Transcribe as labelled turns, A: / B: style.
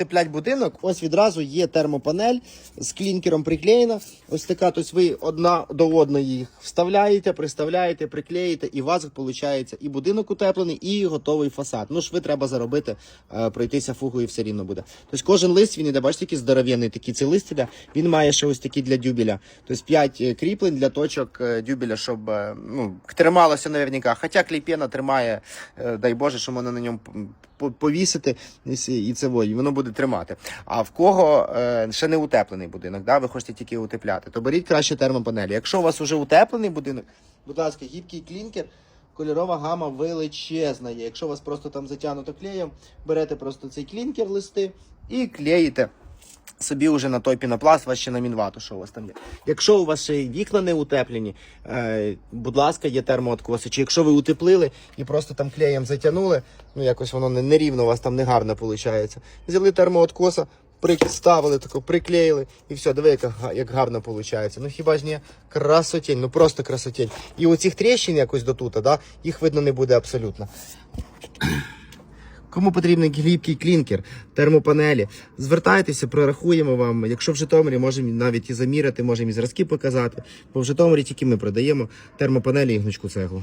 A: Теплять будинок, ось відразу є термопанель з клінкером приклеєна. Ось така, тобто ви одна до одної їх вставляєте, приставляєте, приклеїте, і у вас виходить і будинок утеплений, і готовий фасад. Ну, шви треба заробити, е, пройтися фугою все рівно буде. Тобто кожен лист, він іде, бачите, який здоров'яний такий цей лист іде, він має ще ось такі для дюбеля. Тобто 5 кріплень для точок е, дюбеля, щоб е, ну, трималося наверняка. Хоча клейпена тримає, е, дай Боже, що можна на ньому повісити і це во, воно буде тримати. А в кого е, ще не утеплений будинок, да, ви хочете тільки утепляти, то беріть краще термопанелі. Якщо у вас вже утеплений будинок, будь ласка, гібкий клінкер. Кольорова гама величезна є. Якщо вас просто там затягнуто клеєм, берете просто цей клінкер листи і клеїте собі вже на той пінопласт, вас ще на мінвату, що у вас там є. Якщо у вас ще й вікна не утеплені, е, будь ласка, є термооткоси. Чи якщо ви утеплили і просто там клеєм затягнули, ну якось воно не, нерівно, у вас там негарно виходить. Взяли термооткоса, приставили, тако приклеїли, і все, диви, як, як гарно виходить. Ну хіба ж не красотень, ну просто красотень. І оцих тріщин якось дотута, да, їх видно не буде абсолютно. Кому потрібен гібкий клінкер, термопанелі, звертайтеся, прорахуємо вам. Якщо в Житомирі можемо навіть і заміряти, можемо і зразки показати. Бо в Житомирі тільки ми продаємо термопанелі і гнучку цеглу.